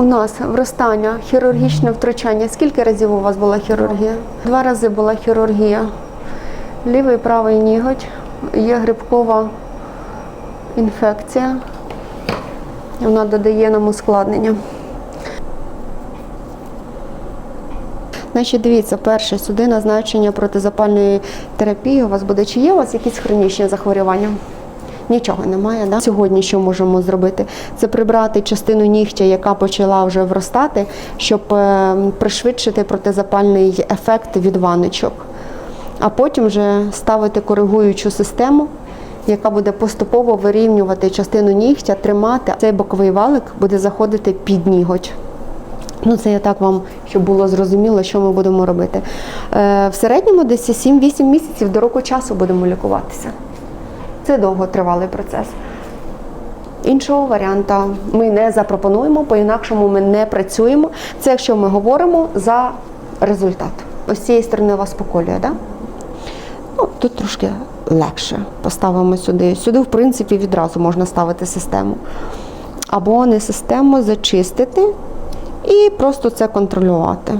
У нас вростання, хірургічне втручання. Скільки разів у вас була хірургія? Два рази була хірургія. Лівий правий ніготь, є грибкова інфекція. Вона додає нам ускладнення. Значить, дивіться, перше, сюди назначення протизапальної терапії у вас буде. Чи є у вас якісь хронічні захворювання? Нічого немає. Да? Сьогодні що можемо зробити? Це прибрати частину нігтя, яка почала вже вростати, щоб е, пришвидшити протизапальний ефект від ваночок. А потім вже ставити коригуючу систему, яка буде поступово вирівнювати частину нігтя, тримати. Цей боковий валик буде заходити під ніготь. Ну, це я так вам, щоб було зрозуміло, що ми будемо робити. Е, в середньому десь 7-8 місяців до року часу будемо лікуватися. Це довготривалий процес. Іншого варіанта ми не запропонуємо, по-інакшому ми не працюємо. Це якщо ми говоримо за результат. Ось цієї сторони вас поколює. Да? Ну, тут трошки легше. Поставимо сюди. Сюди, в принципі, відразу можна ставити систему. Або не систему зачистити і просто це контролювати.